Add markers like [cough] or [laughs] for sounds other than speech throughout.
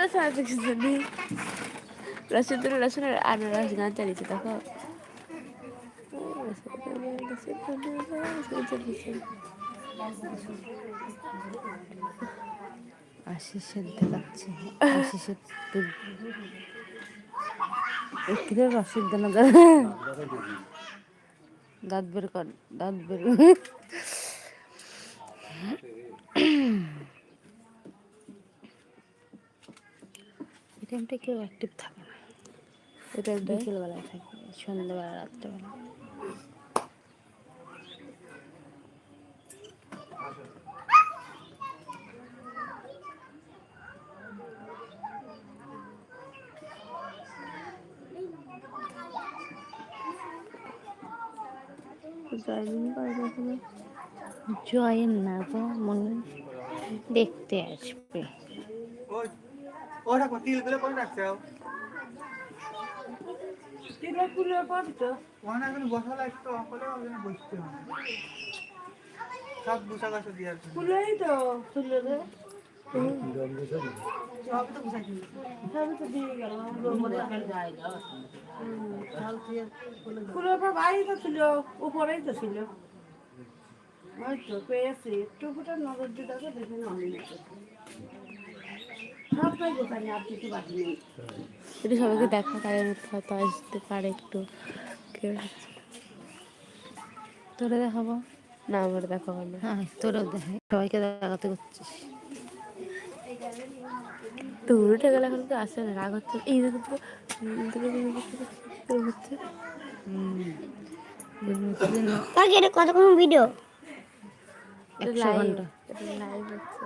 রসুনদার রসুনদার সাহায্য কিছু নেই রসুনদার রসুনের আনারস গান চালিয়েছে দেখো আশিসের দেখাচ্ছে আশিসের কিরে রসিদ দেন দাঁত বের কর দাঁত বের টাইমটা কেউ অ্যাক্টিভ থাকে না। এটা বিকেলবেলায় থাকে সন্ধ্যাবেলা রাত্রেবেলা। জয়েনিং করে জয়েন না গো মনে দেখতে আসবে। ওটা কো তিলগুলো করে রাখছো। তিনটা ফুলে পড়তো ওখানে এখন বসা লাগতো অকলে ওখানে বসতে হবে সব বুসা গাছে দিয়ে আছে ফুলেই তো ফুলে রে সব তো বুসা কি সবই তো দিয়ে গেল। ফুলের পর বাইরে তো ছিল উপরেই তো ছিল। ওই তো পেয়েছি। একটু ফুটে নজর দিয়ে দেখো দেখে নামি সবটাই গোছানি আর কিছু বাকি নেই যদি সবাইকে দেখা তাদের হয়তো আসতে পারে একটু তোরে দেখাবো? না আমার দেখা হবে না। হ্যাঁ তোরেও দেখাই সবাইকে দেখাতে করছিস। তো উল্টে গেলে এখন তো আসে না? রাগ হচ্ছে। এই দেখো তো তো হচ্ছে? কাকে এটা কতক্ষণ ভিডিও একশো ঘণ্টা। লাইভ হচ্ছে।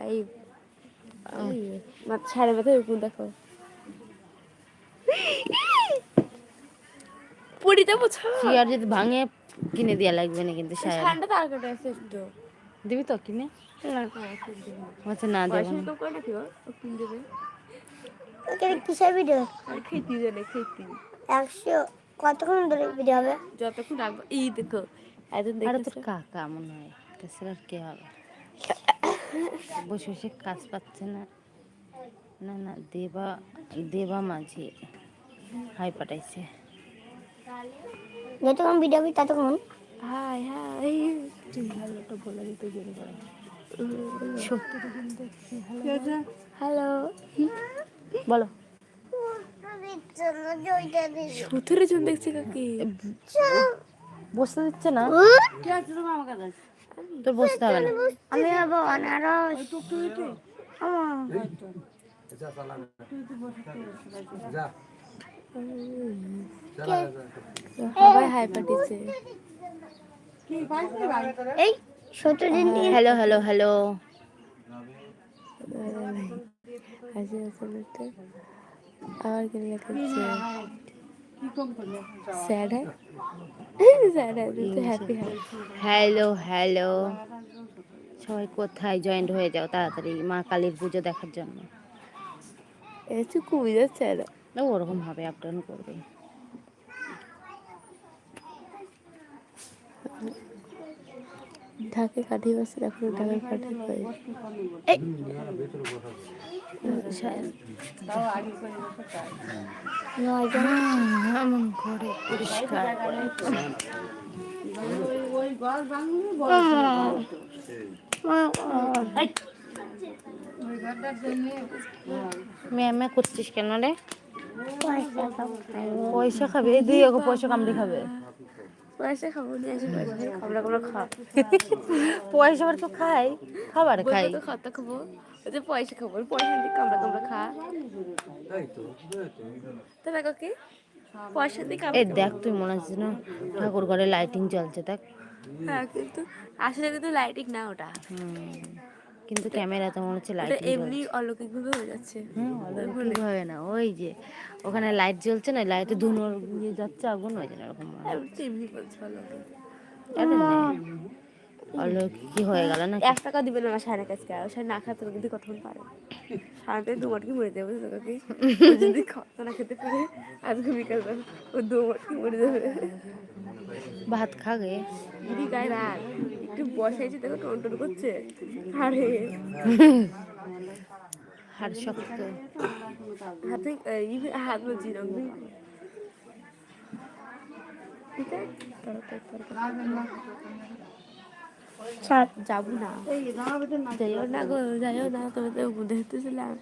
লাইভ সাড়ে মাথায় এরকম দেখো। পুরিতে বোঝা চেয়ার যদি ভাঙে কিনে দেওয়া লাগবে না কিন্তু সায়া ঠান্ডা তার কাটা আছে একটু দিবি তো কিনে? আচ্ছা না দেবো পয়সা না। তো করে নাকি ও কিন দেবে। কাকে কিসের ভিডিও আর খেতে দেবে খেতে। একশো কতক্ষণ ধরে ভিডিও হবে? যতক্ষণ রাখব এই দেখো আরে দেখো কাকা মনে হয় তাছাড়া আর কে হবে? বসে বসে কাজ পাচ্ছে না। না না দেবা দেবা মাঝি হাই পাঠাইছে। যতক্ষণ ভিডিও হবে ততক্ষণ হাই হাই। ভালোটা বলে দিতে করে হ্যালো। বলো। সুথের জন দেখছি কাকি? বসতে দিচ্ছে না। তোর বসতে হবে না। আমি হব। এই দিন হ্যালো হ্যালো হ্যালো। লেখাচ্ছে স্যাড হ্যাঁ স্যাড হ্যাঁ তো হ্যাপি হ্যাঁ হ্যালো হ্যালো সবাই কোথায়? জয়েন্ট হয়ে যাও তাড়াতাড়ি মা কালীর পুজো দেখার জন্য। একটু কমে যাচ্ছে না ওরকম হবে আপ ডাউন করবে। ঢাকে কাঠি বাসে এখন ঢাকার কাঠি এমন ম্যামে করছিস কেন রে পয়সা খাবে দুই পয়সা কামড়ি খাবে পয়সা খাব নিয়ে আসি পয়সা দিয়ে খাবলা খাবলা খা পয়সা আবার তো খাই খাবার খাই তো খাতা খাব। পয়সা খাব। পয়সা দিয়ে কামড়া কামড়া খা। তো দেখো কি? পয়সা দিয়ে এই দেখ তুই মনে হচ্ছে না ঠাকুর ঘরে লাইটিং জ্বলছে দেখ। হ্যাঁ কিন্তু আসলে কিন্তু লাইটিং না ওটা। হুম, কিন্তু ক্যামেরাতে মনে হচ্ছে লাইট এমনি অলৌকিক ভাবে হয়ে যাচ্ছে। হ্যাঁ অলৌকিকভাবে না ওই যে ওখানে লাইট জ্বলছে না লাইটে ধুনোর গিয়ে যাচ্ছে আগুন হয়ে যায় এরকম মনে হয়। এমনি বলছে অলৌকিক। অলৌকিক কি হয়ে গেল না এক টাকা দিবেন আমার সাড়ে কাছকে আর সাড়ে না খাতে কিন্তু কতক্ষণ পারে সাড়ে দু মাটকি মরে যাবে তোকে? যদি খাওয়া না খেতে পারে আজকে বিকাল ও দু মাটকি মরে যাবে ভাত খাগে দিদি গায়ে রাত একটু বসাইছে দেখো টন করছে। আরে। হাড় শক্ত। হাতে হাত বলছি না সাত যাব না। যাইও না গো যাইও না তবে তো দেখতেছিলাম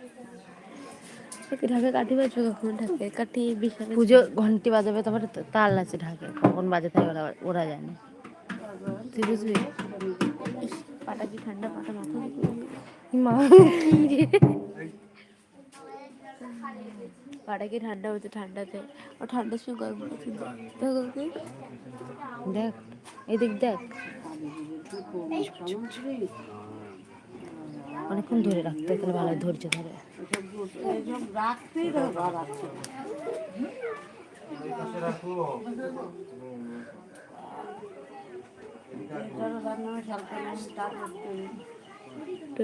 ঢাকা কাঠি বাজবে কখন? ঢাকে কাঠি বিশাল পুজো ঘন্টি বাজাবে তারপরে তাল আছে ঢাকে। কখন বাজে থাকে ওরা ওরা জানে। তুই বুঝবি? পাটা কি ঠান্ডা পাটা মাথা মা। পাটাকে ঠান্ডা হতে ঠান্ডাতে আর ঠান্ডার সময় গরম দেখ এদিক দেখ। অনেকক্ষণ ধরে রাখতে তাহলে ভালো ধৈর্য ধরে।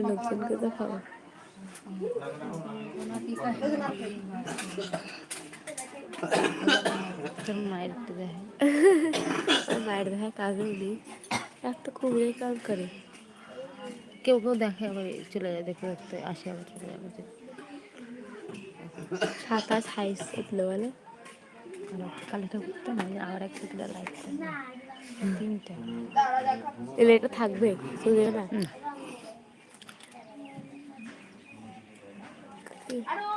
লোকজনকে দেখাবো। [laughs] মায়ের একটু দেখ আর মায়ের দেখা কাজে উনি একটা কুমড়ে কাম করে। কেউ কেউ দেখে আবার চলে যায় দেখতে দেখতে আসে আবার চলে যাবে সাতাশ হাইস এগুলো বলে। কালী ঠাকুরটা নয় আবার একটা কিলো লাইট তিনটা। এটা থাকবে? চলে না।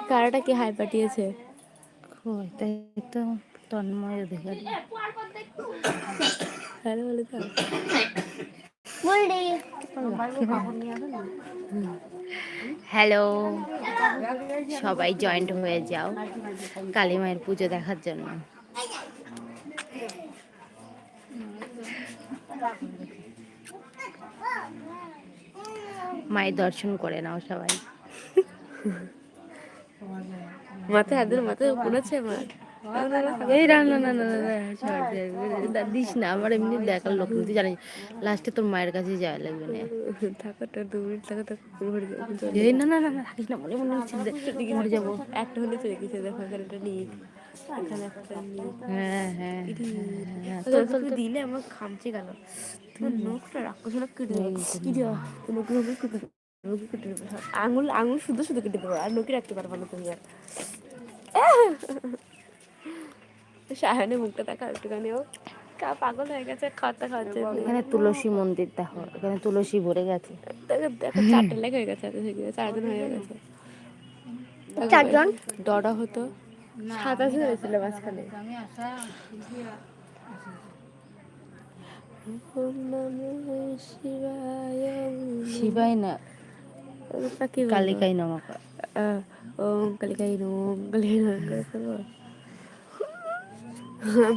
কারাটা কি হাই পাঠিয়েছে? তাই তো তন্ময় দেখে হ্যালো বলে তো হ্যালো সবাই জয়েন্ট হয়ে যাও কালী মায়ের পুজো দেখার জন্য। মায়ের দর্শন করে নাও সবাই। মাথায় হাতের মাথায় পড়েছে আমার। এই না না না না না না, ছাড় দে, দে, দিস না আমার এমনি দেখার লোক তুই জানিস লাস্টে তোর মায়ের কাছে যাওয়া লাগবে না। থাকাটা দু মিনিট থাকা তো ঘুরে যাব এই না না না না থাকিস না মনে মনে হচ্ছে যে মরে যাব। একটা হলে চলে গেছে দেখো একটা নিক এখানে একটা নিক হ্যাঁ হ্যাঁ হ্যাঁ দিলে আমার খামচে গেল। তোমার নখটা কেটে দেওয়া কেটে দেবো কেটে দেবো আঙুল আঙুল শুধু শুধু কেটে দেবো আর নখে রাখতে পারব না তুমি আর। সাহানে মুখটা দেখা একটুখানি ও কা পাগল হয়ে গেছে খাওয়াতে খাওয়াচ্ছে এখানে তুলসী মন্দির দেখো এখানে তুলসী ভরে গেছে। দেখো দেখো চারটে লেগে হয়ে গেছে চারজন হয়ে গেছে। চারজন? হতো। সাতাশ হয়েছিল মাঝখানে। শিবায় শিবাই না? কালিকাই নমক ওম কালিকাই ওম কালিকাই নম।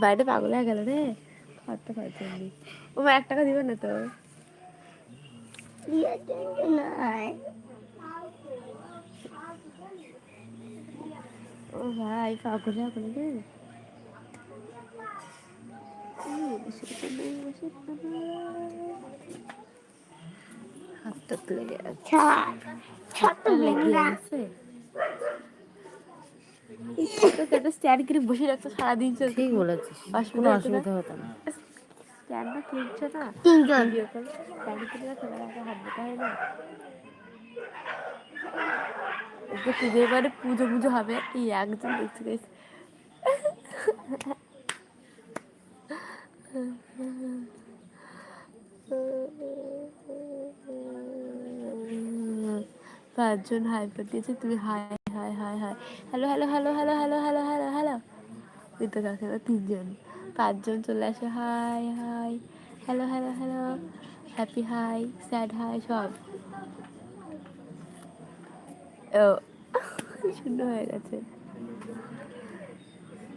বাইরে পাগল হয়ে গেল রে। খাওয়াতে খাওয়াতে এমনি। ও মা এক টাকা দিবে না তো? ও ভাই পাগল হয়ে গেল রে। হাতটা লেগে আছে সাত সাত লেগে গেছে একটা স্ট্যান্ড করে বসে রাখতো সারাদিন ঠিক বলেছিস কোনো অসুবিধা হতো না। স্ট্যান্ডটা কিনছে না? তিনজন। ভিডিও কল স্ট্যান্ড করে রাখো হাত দিতে হয় না। ওকে পুজো এবারে পুজো পুজো হবে এই একজন দেখতে গেছে। পাঁচজন হাই পাঠিয়েছে তুমি hi hi hi hi hello hello hello hello hello hello hello hello কাকে না তিনজন। পাঁচজন চলে আসে hi hi hello hello hello happy hi sad hi সব। ও শূন্য হয়ে গেছে।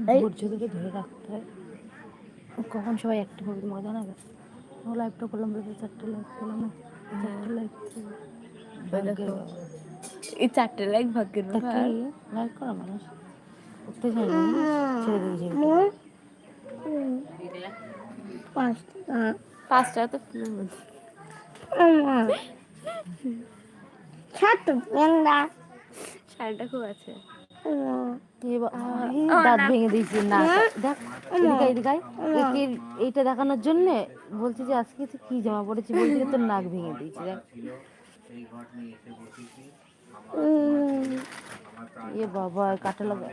ধৈর্য ধরে ধরে রাখতে হয়। কখন সবাই একটা হবে মজা নেবে লাইভটা করলাম চারটে লাইভ করলাম। না চারটে লাইভ ওই এই চারটে লাইক ভাগ্যের ব্যাপার। লাইক করা মানুষ। করতে চাই না ছেড়ে দিয়েছি পাঁচটা। পাঁচটা তো শাড়িটা খুব আছে। দাঁত ভেঙে দিয়েছি না। দেখ এদিকে এদিকে আয়। একে এইটা দেখানোর জন্য বলছি যে আজকে তুই কি জামা পড়েছি বলছি তোর নাক ভেঙে দিয়েছি দেখ। এ বাবা কাটা লাগা।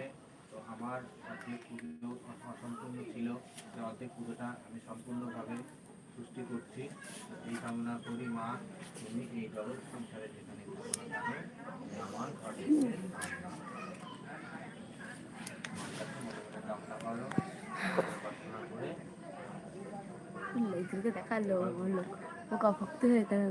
তো আমার অর্ধেক পুজো অসম্পূর্ণ ছিল। সে অর্ধেক পুজোটা আমি সম্পূর্ণভাবে সৃষ্টি করছি। এই কামনা করি মা তুমি এই জগৎ সংসারে যেখানে আমার ঘরে কামনা করো। প্রার্থনা করে লোকজনকে দেখাল বলল ও কভক্ত হয়ে তারা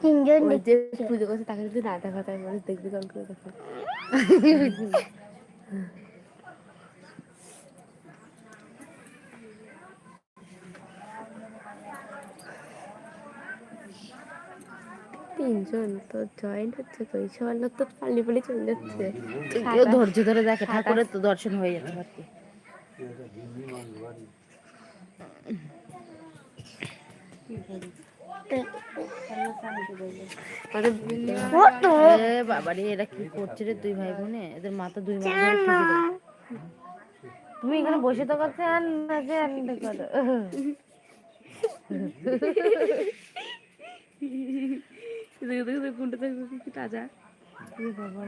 তিনজন যে পুজো করছে তাকে যদি না দেখা তাই মানুষ দেখবি কেমন করে দেখো তিনজন তো জয়েন্ট হচ্ছে তো সবার লোক তো পাল্লি পাল্লি চলে যাচ্ছে। কেউ ধৈর্য ধরে দেখে ঠাকুরের তো দর্শন হয়ে যাচ্ছে এ বাবারে এরা কি করছে রে দুই ভাই বোনে এদের মাথা দুই। তুমি এখানে বসে তো করছে আর আর করো। কোনটা দেখবে কি তাজা। এ বাবা,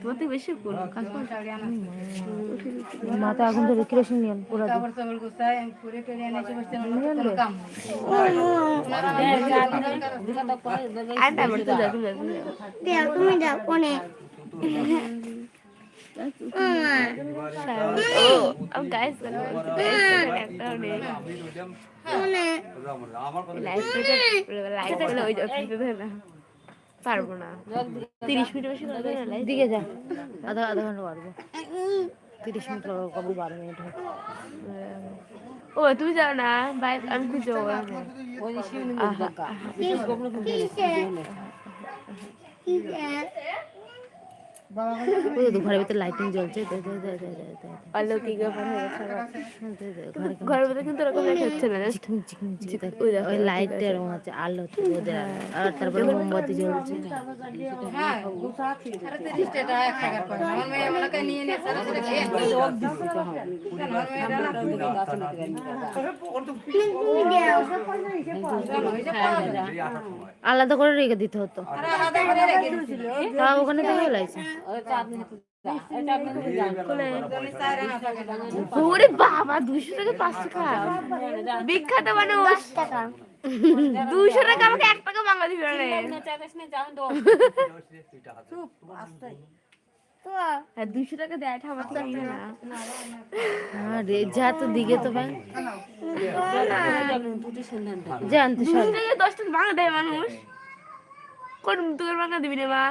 তোমার থেকে বেশি মাথা পুরো যাবি দেও তুমি যাও পারব না তিরিশ মিনিট বেশি দিকে যা আধা আধা ঘণ্টা পারব তিরিশ মিনিট কবে বারো মিনিট ও তুমি যাও না বাই আমি খুঁজে যাব ওই তো ঘরের ভিতরে লাইটিং জ্বলছে। অলৌকিক ব্যাপার হয়ে গেছে ঘরের মধ্যে কিন্তু লাইট হচ্ছে না ওই লাইট এরকম হচ্ছে আলো তো ওদের আর তারপরে মোমবাতি জ্বলছে। আলাদা করে রেখে দিতে হতো। তাও ওখানে তো লাগছে ওরে বাবা দুশো টাকা পাঁচশো টাকা। বিখ্যাত মানুষ। দুশো টাকা আমাকে এক টাকা বাংলা দিবে না রে। হ্যাঁ দুশো টাকা দেয় এটা আমার তো না। রে যা তো দিকে তো ভাই। জানতে সব দুশো টাকা দশ টাকা বাংলা দেয় মানুষ। কোন তোর বাংলা দিবি রে দেখা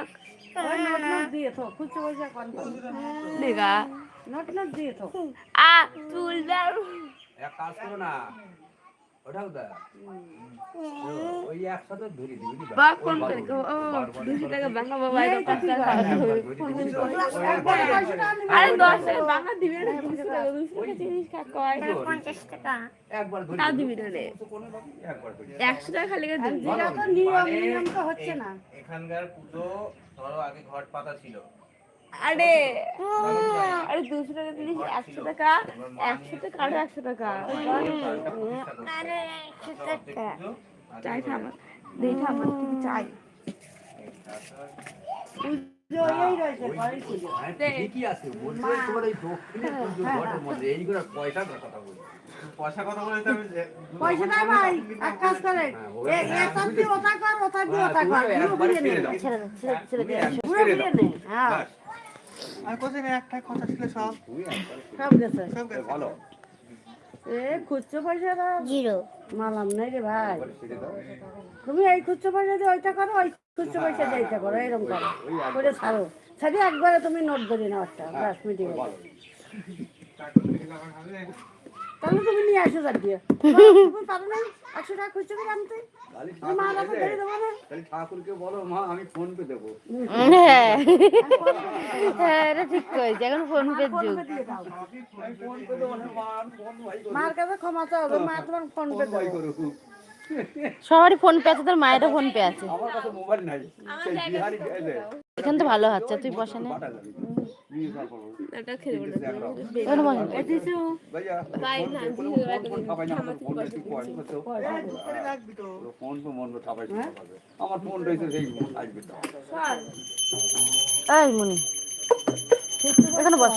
আ চুল দাও এক কাজ করো না ওটাও দা ওই একসাথে ধরে দিবি বা ফোন করে ও দুশো টাকা বাংলা মোবাইল আরে দশ টাকা বাংলা দিবি না দুশো টাকা দুশো টাকা জিনিস খা কয় পঞ্চাশ টাকা একবার ধরে তা দিবি না রে একবার ধরে একশো টাকা খালি করে দিবি হচ্ছে না এখানকার পুজো ধরো আগে ঘট পাতা ছিল। আরে আরে দুশো টাকা দিলিস একশো টাকা একশো টাকা আরও একশো টাকা। আরে একশো টাকা। চাই থামা থামা তুমি চাই। পয়সা কথা বলি পয়সা পয়সা ভাই এক কাজ করেন দিয়ে ওটা কর দিয়ে ওটা কর ছেড়ে ছেড়ে ছেড়ে নে হ্যাঁ আর কোথায় একটা কথা ছিল সব সব গেছে সব গেছে। ভালো এ খুচরো জিরো মালাম নাই রে ভাই তুমি এই খুচরো পয়সা দিয়ে ওইটা করো ওই খুচরো পয়সা দিয়ে করো এরকম করো। করে ছাড়ো। ছাড়ি একবারে তুমি নোট ধরে নাও একটা মিটিয়ে তাহলে তুমি নিয়ে আসো যাক দিয়ে তুমি পারো না একশো টাকা খুচরো করে আনতে? মা বাবা ধরে দেবো না? ঠাকুরকে বলো মা আমি ফোন পে দেবো। হ্যাঁ। হ্যাঁ, এটা ঠিক করেছে এখন ফোন পে যুগ। মার কাছে ক্ষমা চাও মা তোমার ফোন পে দেবো। সবারই ফোন পে আছে তোর মায়েরও ফোন পে আছে। আমার কাছে মোবাইল নাই। সেই বিহারি গেলে। এখান তো ভালো হচ্ছে তুই বসে নে। আমার ফোন রয়েছে সেই আসবে তো। মনি। এখানে বস।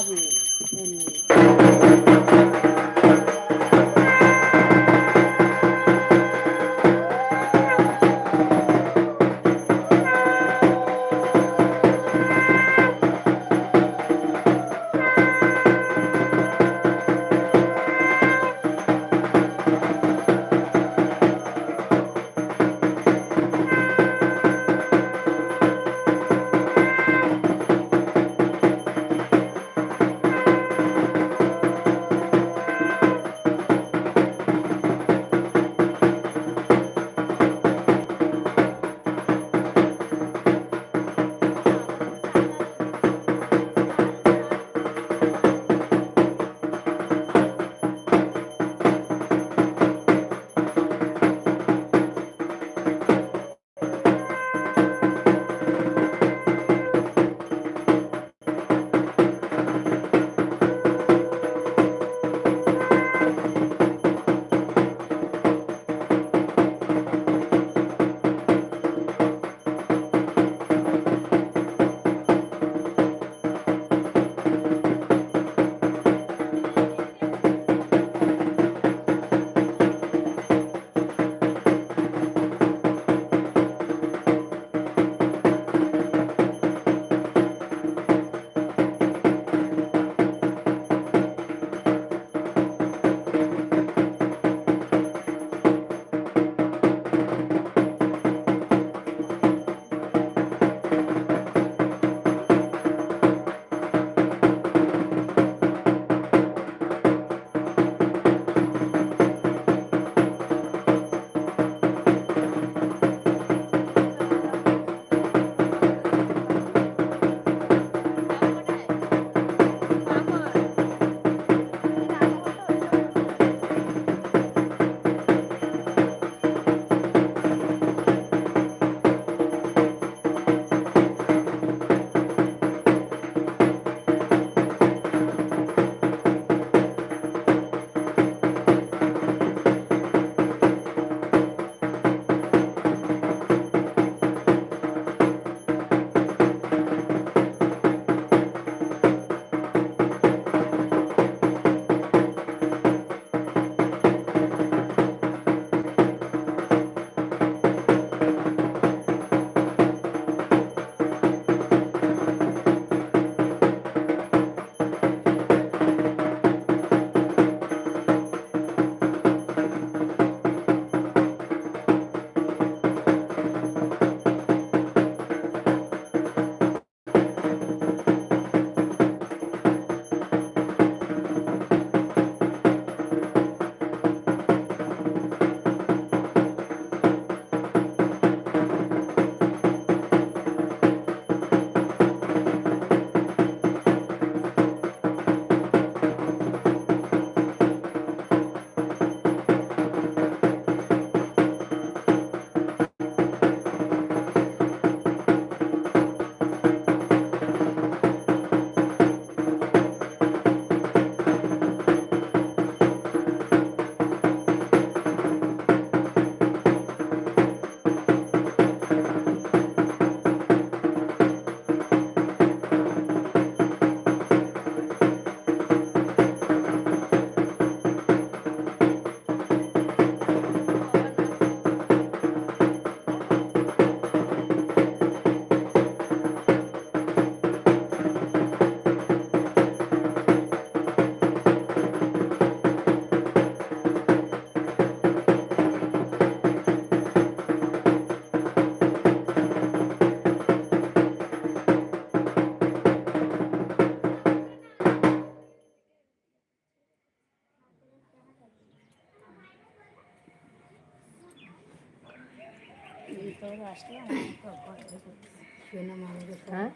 হ্যাঁ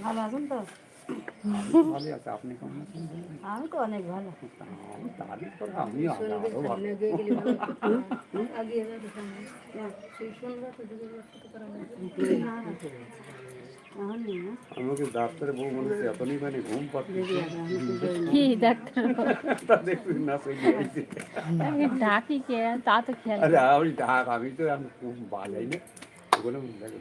ভালো আছেন তো ভালো আছে আপনি কেমন আছেন বলুন? আমি তো অনেক ভালো আমি আমাকে ডাক্তারে বউ মনে হচ্ছে এতনি মানে ঘুম পাচ্ছি কি ডাক্তার? তা দেখুন না সেই ডাকি কে? তা তো খেয়াল আরে আমি ডাক আমি তো আমি বাজাই না ওগুলো মনে করি।